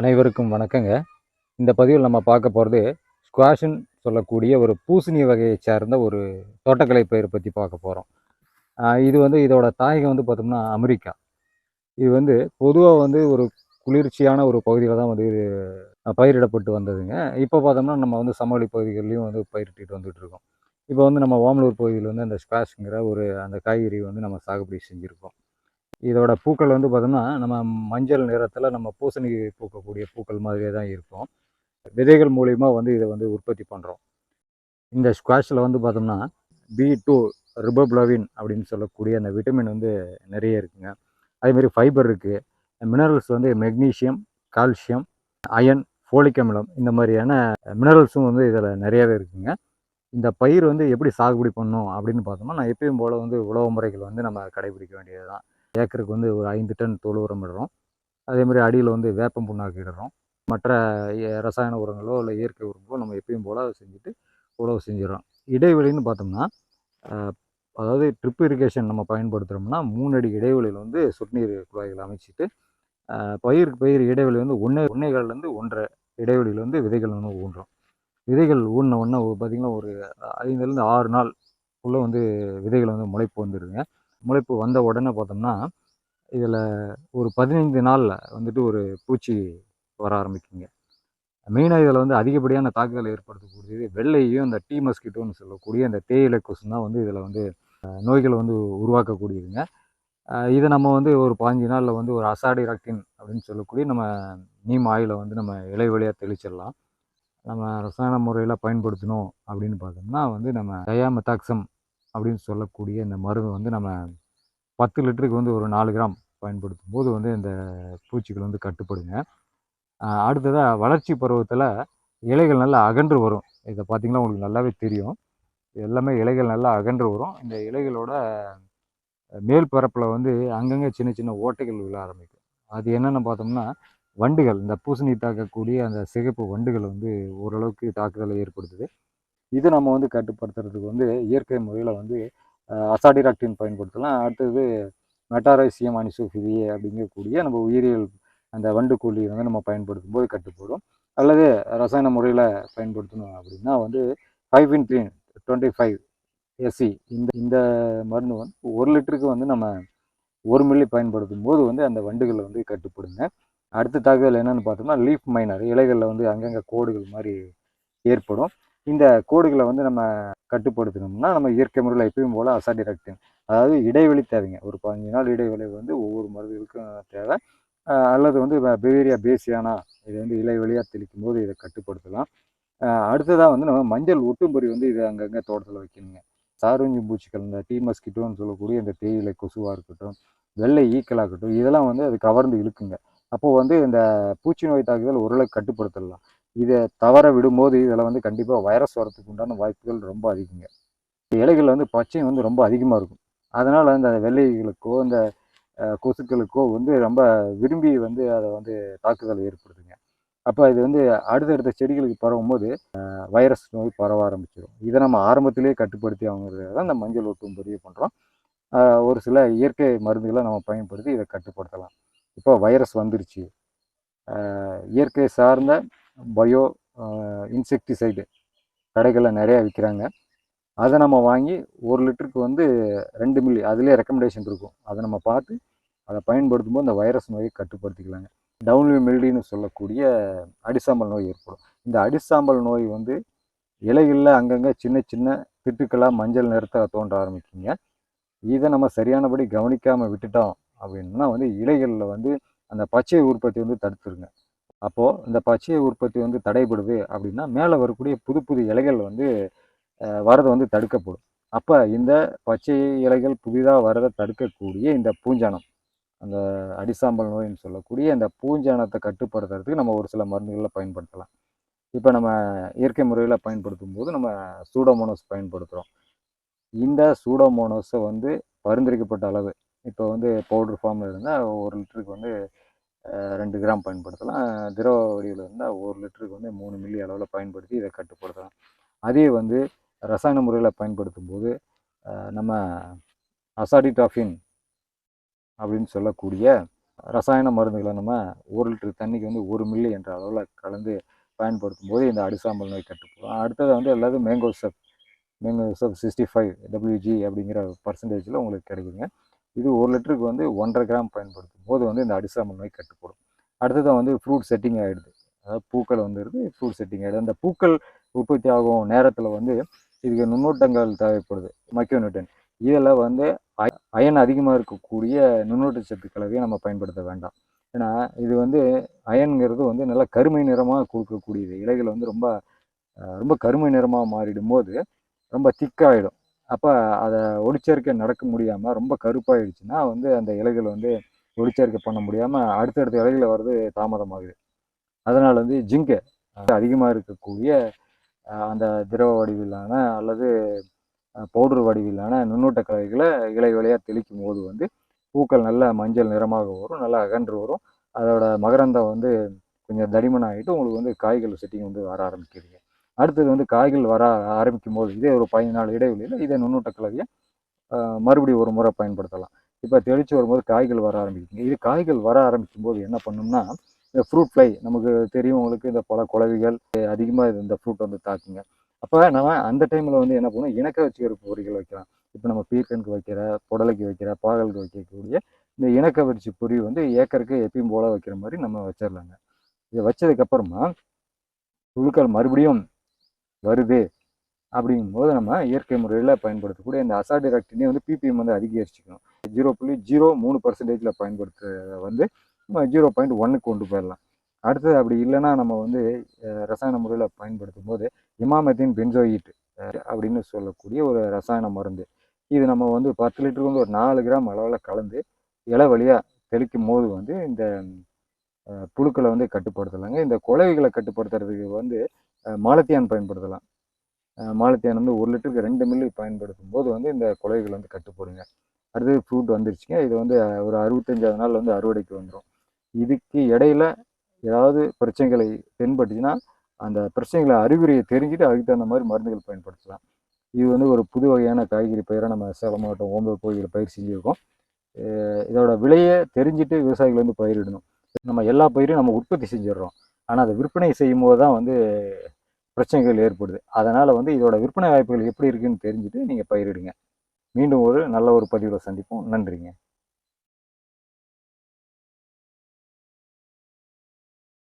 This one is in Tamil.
அனைவருக்கும் வணக்கங்க. இந்த பதிவில் நம்ம பார்க்க போகிறது ஸ்குவாஷுன்னு சொல்லக்கூடிய ஒரு பூசணி வகையை சார்ந்த ஒரு தோட்டக்கலை பயிர் பற்றி பார்க்க போகிறோம் இது வந்து இதோட தாயகம் வந்து பார்த்தோம்னா அமெரிக்கா. இது வந்து பொதுவாக வந்து ஒரு குளிர்ச்சியான ஒரு பகுதியில் தான் வந்து இது பயிரிடப்பட்டு வந்ததுங்க. இப்போ பார்த்தோம்னா நம்ம வந்து சமவெளி பகுதிகள்லையும் வந்து பயிரிட்டு வந்துட்டு இருக்கோம். இப்போ வந்து நம்ம ஓமலூர் பகுதியில் வந்து அந்த ஸ்குவாஷுங்கிற ஒரு அந்த காய்கறி வந்து நம்ம சாகுபடி செஞ்சுருக்கோம். இதோட பூக்கள் வந்து பார்த்தோம்னா நம்ம மஞ்சள் நிறத்தில் நம்ம பூசணி பூக்கக்கூடிய பூக்கள் மாதிரியே தான் இருக்கும். விதைகள் மூலிமா வந்து இதை வந்து உற்பத்தி பண்ணுறோம் இந்த ஸ்குவாஷில் வந்து பார்த்தோம்னா பி டூ ரிபப்ளவின் அப்படின்னு சொல்லக்கூடிய அந்த விட்டமின் வந்து நிறைய இருக்குங்க. அதேமாரி ஃபைபர் இருக்குது மினரல்ஸ் வந்து மெக்னீஷியம் கால்சியம் அயன் ஃபோலிக் அமிலம் இந்த மாதிரியான மினரல்ஸும் வந்து இதில் நிறையவே இருக்குங்க. இந்த பயிர் வந்து எப்படி சாகுபடி பண்ணும் அப்படின்னு பார்த்தோம்னா நான் எப்பயும் போல் வந்து உழவு முறைகள் வந்து நம்ம கடைபிடிக்க வேண்டியது தான் ஏக்கருக்கு வந்து ஒரு ஐந்து டன் தோல் உரம் இடுறோம். அதே மாதிரி அடியில் வந்து வேப்பம் புண்ணாக்கு இடுறோம். மற்ற ரசாயன உரங்களோ இல்லை இயற்கை உரங்களோ நம்ம எப்பயும் போல் செஞ்சுட்டு உழவு செஞ்சிடறோம். இடைவெளின்னு பார்த்தோம்னா அதாவது ட்ரிப் இரிகேஷன் நம்ம பயன்படுத்துகிறோம்னா மூணு அடி இடைவெளியில் வந்து சொட்நீர் குழாய்கள் அமைச்சிட்டு பயிர் பயிருக்கு பயிர் இடைவெளி வந்து ஒன்றே ஒன்றேகால்லேருந்து ஒன்றரை இடைவெளியில் வந்து விதைகள் வந்து ஊன்றோம். விதைகள் ஊன உடனே பார்த்திங்கன்னா ஒரு ஐந்துலேருந்து ஆறு நாள் உள்ளே வந்து விதைகள் வந்து முளைப்பு வந்துடுங்க முளைப்பு வந்த உடனே பார்த்தோம்னா இதில் ஒரு பதினைந்து நாளில் வந்துட்டு ஒரு பூச்சி வர ஆரம்பிக்குங்க. மெயினாக இதில் வந்து அதிகப்படியான தாக்குதலை ஏற்படுத்தக்கூடியது வெள்ளையும் இந்த டீ மஸ்கிட்டோன்னு சொல்லக்கூடிய இந்த தேயிலை கொசு தான் வந்து இதில் வந்து நோய்களை வந்து உருவாக்கக்கூடியதுங்க. இதை நம்ம வந்து ஒரு பாஞ்சு நாளில் வந்து ஒரு அசாடி ராக்டின் அப்படின்னு சொல்லக்கூடிய நம்ம நீம் ஆயிலை வந்து நம்ம இலை வழியாக தெளிச்சிடலாம். நம்ம ரசாயன முறையில் பயன்படுத்தணும் அப்படின்னு பார்த்தோம்னா வந்து நம்ம டயாமெத்தாக்சம் அப்படின்னு சொல்லக்கூடிய இந்த மருந்து வந்து நம்ம பத்து லிட்டருக்கு வந்து ஒரு நாலு கிராம் பயன்படுத்தும் போது வந்து இந்த பூச்சிகள் வந்து கட்டுப்படுங்க அடுத்ததாக வளர்ச்சி பருவத்தில் இலைகள் நல்லா அகன்று வரும். இதை பார்த்தீங்கன்னா உங்களுக்கு நல்லாவே தெரியும். எல்லாமே இலைகள் நல்லா அகன்று வரும். இந்த இலைகளோட மேல் பரப்பில் வந்து அங்கங்கே சின்ன சின்ன ஓட்டைகள் விழ ஆரம்பிக்கும். அது என்னென்னு பார்த்தோம்னா வண்டுகள் இந்த பூசணி தாக்கக்கூடிய அந்த சிகப்பு வண்டுகள் வந்து ஓரளவுக்கு தாக்குதலை ஏற்படுத்துது. இது நம்ம வந்து கட்டுப்படுத்துறதுக்கு வந்து இயற்கை முறையில் வந்து அசாடிராக்டின் பயன்படுத்தலாம். அடுத்தது மெட்டாரைசியம் அனிசோஃபிலியே அப்படிங்கக்கூடிய நம்ம உயிரியல் அந்த வண்டுக்கோழி வந்து நம்ம பயன்படுத்தும் போது கட்டுப்படும். அல்லது ரசாயன முறையில் பயன்படுத்தணும் அப்படின்னா வந்து five in three twenty five SC இந்த இந்த மருந்து வந்து ஒரு லிட்டருக்கு வந்து நம்ம ஒரு மில்லி பயன்படுத்தும் போது வந்து அந்த வண்டுகளை வந்து கட்டுப்படுங்க. அடுத்த தகவல் என்னென்னு பார்த்தோம்னா லீஃப் மைனர் இலைகளில் வந்து அங்கங்கே கோடுகள் மாதிரி ஏற்படும். இந்த கோடுகளை வந்து நம்ம கட்டுப்படுத்தணும்னா நம்ம இயற்கை முறையில் எப்பயும் போல் அசாடிராக்டின் அதாவது இடைவெளி தேவைங்க. ஒரு பதினஞ்சு நாள் இடைவெளி வந்து ஒவ்வொரு மருந்துகளுக்கும் தேவை. அல்லது வந்து பெவேரியா பேசியானா இதை வந்து இலைவெளியாக தெளிக்கும் போது இதை கட்டுப்படுத்தலாம். அடுத்ததாக வந்து நம்ம மஞ்சள் ஒட்டும்பொறி வந்து இதை அங்கங்கே தோட்டத்தில் வைக்கணுங்க. சாருஞ்சி பூச்சிகள் இந்த டீ மஸ்கிட்டோன்னு சொல்லக்கூடிய இந்த தேயிலை கொசுவாக இருக்கட்டும் வெள்ளை ஈக்கலாகட்டும் இருக்கட்டும் இதெல்லாம் வந்து அது கவர்ந்து இழுக்குங்க. அப்போது வந்து இந்த பூச்சி நோய் தாக்குதல் ஓரளவுக்கு கட்டுப்படுத்தலாம். இதை தவற விடும்போது இதில் வந்து கண்டிப்பாக வைரஸ் வரத்துக்கு உண்டான வாய்ப்புகள் ரொம்ப அதிகங்க. இலைகள் வந்து பச்சையும் வந்து ரொம்ப அதிகமாக இருக்கும். அதனால் அந்த வெள்ளைகளுக்கோ இந்த கொசுக்களுக்கோ வந்து ரொம்ப விரும்பி வந்து அதை வந்து தாக்குதல் ஏற்படுத்துங்க அப்போ இது வந்து அடுத்தடுத்த செடிகளுக்கு பரவும் போது வைரஸ் நோய் பரவ ஆரம்பிச்சிடும் இதை நம்ம ஆரம்பத்திலேயே கட்டுப்படுத்தி அவங்கிறது தான் இந்த மஞ்சள் ஒட்டும் பதிவு பண்ணுறோம் ஒரு சில இயற்கை மருந்துகளை நம்ம பயன்படுத்தி இதை கட்டுப்படுத்தலாம். இப்போ வைரஸ் வந்துருச்சு. இயற்கை சார்ந்த பயோ இன்செக்டிசைடு கடைகளில் நிறையா விற்கிறாங்க அதை நம்ம வாங்கி ஒரு லிட்டருக்கு வந்து ரெண்டு மில்லி அதுலேயே ரெக்கமெண்டேஷன் இருக்கும். அதை நம்ம பார்த்து அதை பயன்படுத்தும் போது அந்த வைரஸ் நோயை கட்டுப்படுத்திக்கலாங்க. டவுன்லி மில்டின்னு சொல்லக்கூடிய அடிசாம்பல் நோய் ஏற்படும். இந்த அடிசாம்பல் நோய் வந்து இலைகளில் அங்கங்கே சின்ன சின்ன திட்டுக்களாக மஞ்சள் நிறத்தை தோன்ற ஆரம்பிக்குங்க. இதை நம்ம சரியானபடி கவனிக்காமல் விட்டுட்டோம் அப்படின்னா வந்து இலைகளில் வந்து அந்த பச்சை உற்பத்தி வந்து தடுத்துருங்க. அப்போது இந்த பச்சை உற்பத்தி வந்து தடைபடுது அப்படின்னா மேலே வரக்கூடிய புது புது இலைகள் வந்து வரதை வந்து தடுக்கப்படும். அப்போ இந்த பச்சை இலைகள் புதிதாக வரதை தடுக்கக்கூடிய இந்த பூஞ்சானம் அந்த அடிசாம்பல் நோயின்னு சொல்லக்கூடிய அந்த பூஞ்சானத்தை கட்டுப்படுத்துறதுக்கு நம்ம ஒரு சில மருந்துகளை பயன்படுத்தலாம். இப்போ நம்ம இயற்கை முறையில் பயன்படுத்தும் போது நம்ம சூடோமோனோஸ் பயன்படுத்துகிறோம் இந்த சூடோமோனோஸை வந்து பரிந்துரைக்கப்பட்ட அளவு. இப்போ வந்து பவுடர் ஃபார்மில் இருந்தால் ஒரு லிட்டருக்கு வந்து ரெண்டு கிராம் பயன்படுத்தலாம். திரவ வடிவில் இருந்தால் ஒரு லிட்டருக்கு வந்து மூணு மில்லி அளவில் பயன்படுத்தி இதை கட்டுப்படுத்தலாம். அதே வந்து ரசாயன முறையில் பயன்படுத்தும் போது நம்ம அசாடிடாஃபின் அப்படின்னு சொல்லக்கூடிய ரசாயன மருந்துகளை நம்ம ஒரு லிட்டர் தண்ணிக்கு வந்து ஒரு மில்லி என்ற அளவில் கலந்து பயன்படுத்தும் போது இந்த அடிசாம்பல் நோய் கட்டுப்படும். அடுத்தது வந்து எல்லாது mancozeb mancozeb sixty five WG அப்படிங்கிற பர்சன்டேஜில் உங்களுக்கு கிடைக்குதுங்க இது ஒரு லிட்டருக்கு வந்து ஒன்றரை கிராம் பயன்படுத்தும். போது வந்து இந்த அடிசாமல் நோய் கட்டுப்படும். அடுத்ததான் வந்து ஃப்ரூட் செட்டிங் ஆகிடுது அதாவது பூக்கள் வந்துடுது ஃப்ரூட் செட்டிங் ஆகிடுது அந்த பூக்கள் உற்பத்தி ஆகும் நேரத்தில் வந்து இதுக்கு நுண்ணூட்டங்கள் தேவைப்படுது. மைக்ரோநியூட்டன் இதில் வந்து அய- அயன் அதிகமாக இருக்கக்கூடிய நுண்ணூட்ட சத்து கலவையை நம்ம பயன்படுத்த வேண்டாம். ஏன்னா இது வந்து அயன்கிறது வந்து நல்லா கருமை நிறமாக கொடுக்கக்கூடியது. இலைகள் வந்து ரொம்ப ரொம்ப கருமை நிறமாக மாறிடும் போது ரொம்ப திக்காயிடும். அப்போ அதை ஒளிச்சேர்க்கை நடக்க முடியாமல் ரொம்ப கருப்பாயிடுச்சுன்னா வந்து அந்த இலைகள் வந்து ஒளிச்சேர்க்கை பண்ண முடியாமல் அடுத்தடுத்த இலைகளை வர்றது தாமதமாகுது. அதனால் வந்து ஜிங்கு அதிகமாக இருக்கக்கூடிய அந்த திரவ வடிவிலான அல்லது பவுடர் வடிவிலான நுண்ணூட்ட கலவைகளை இலை வழியாக தெளிக்கும் போது வந்து பூக்கள் நல்ல மஞ்சள் நிறமாக வரும் நல்லா அகன்று வரும். அதோட மகரந்தம் வந்து கொஞ்சம் தடிமன் ஆகிட்டு உங்களுக்கு வந்து காய்கள் செட்டிங் வந்து வர ஆரம்பிக்கிறீங்க அடுத்தது வந்து காய்கள் வர ஆரம்பிக்கும் போது இதே ஒரு பதினஞ்சு நாள் இடைவெளியில் இதே நுண்ணூட்ட கலவையை மறுபடியும் ஒரு முறை பயன்படுத்தலாம். இப்போ தெளித்து வரும்போது காய்கள் வர ஆரம்பிக்குங்க இது காய்கள் வர ஆரம்பிக்கும் போது என்ன பண்ணும்னா இந்த ஃப்ரூட் ஃப்ளை நமக்கு தெரியும் உங்களுக்கு இந்த பல குலவிகள் அதிகமாக இந்த ஃப்ரூட் வந்து தாக்குங்க. அப்போ நம்ம அந்த டைமில் வந்து என்ன பண்ணுவோம் இணக்க வச்சுக்கிற பொறிகள் வைக்கலாம். இப்போ நம்ம பீர்க்கனுக்கு வைக்கிற புடலைக்கு வைக்கிற பாகலுக்கு வைக்கக்கூடிய இந்த இணக்க வரிச்சு பொறி வந்து ஏக்கருக்கு எப்பயும் போல வைக்கிற மாதிரி நம்ம வச்சிடலாங்க இதை வச்சதுக்கப்புறமா புழுக்கள் மறுபடியும் வருது அப்படிங்கும்போது நம்ம இயற்கை முறையில் பயன்படுத்தக்கூடிய இந்த அசாடிராக்டினே வந்து பிபிஎம் வந்து அதிகரிச்சுக்கணும். ஜீரோ புள்ளி ஜீரோ மூணு பர்சன்டேஜில் பயன்படுத்துறத வந்து நம்ம ஜீரோ பாயிண்ட் ஒன்னுக்கு கொண்டு போயிடலாம். அடுத்தது அப்படி இல்லைன்னா நம்ம வந்து ரசாயன முறையில் பயன்படுத்தும் போது இமாமத்தின் பென்சோயிட் அப்படின்னு சொல்லக்கூடிய ஒரு ரசாயன மருந்து. இது நம்ம வந்து பத்து லிட்டருக்கு வந்து ஒரு நாலு கிராம் அளவில் கலந்து இலை வழியாக தெளிக்கும் போது வந்து இந்த புழுக்களை வந்து கட்டுப்படுத்தலாங்க. இந்த குலவிகளை கட்டுப்படுத்துறதுக்கு வந்து மாலத்தியான் பயன்படுத்தலாம். மாலத்தியான் வந்து ஒரு லிட்டருக்கு ரெண்டு மில்லி பயன்படுத்தும் போது வந்து இந்த குலவிகள் வந்து கட்டுப்படுங்க. அடுத்தது ஃப்ரூட் வந்துருச்சுங்க. இது வந்து ஒரு அறுபத்தஞ்சாவது நாள் வந்து அறுவடைக்கு வந்துடும் இதுக்கு இடையில ஏதாவது பிரச்சனைகளை தென்பட்டுச்சுன்னா அந்த பிரச்சனைகளை அறிகுறியை தெரிஞ்சுட்டு அதுக்கு தகுந்த மாதிரி மருந்துகள் பயன்படுத்தலாம். இது வந்து ஒரு புது வகையான காய்கறி பயிரை நம்ம சேலம் மாவட்டம் ஓம்பல் கோயிலில் பயிர் செஞ்சுருக்கோம். இதோட விலையை தெரிஞ்சுட்டு விவசாயிகள் வந்து பயிரிடணும். நம்ம எல்லா பயிரையும் நம்ம உற்பத்தி செஞ்சிடுறோம். ஆனால் அதை விற்பனை செய்யும் போது தான் வந்து பிரச்சனைகள் ஏற்படுது. அதனால் வந்து இதோட விற்பனை வாய்ப்புகள் எப்படி இருக்குன்னு தெரிஞ்சுட்டு நீங்கள் பயிரிடுங்க. மீண்டும் ஒரு நல்ல ஒரு பதிவில் சந்திப்போம். நன்றிங்க.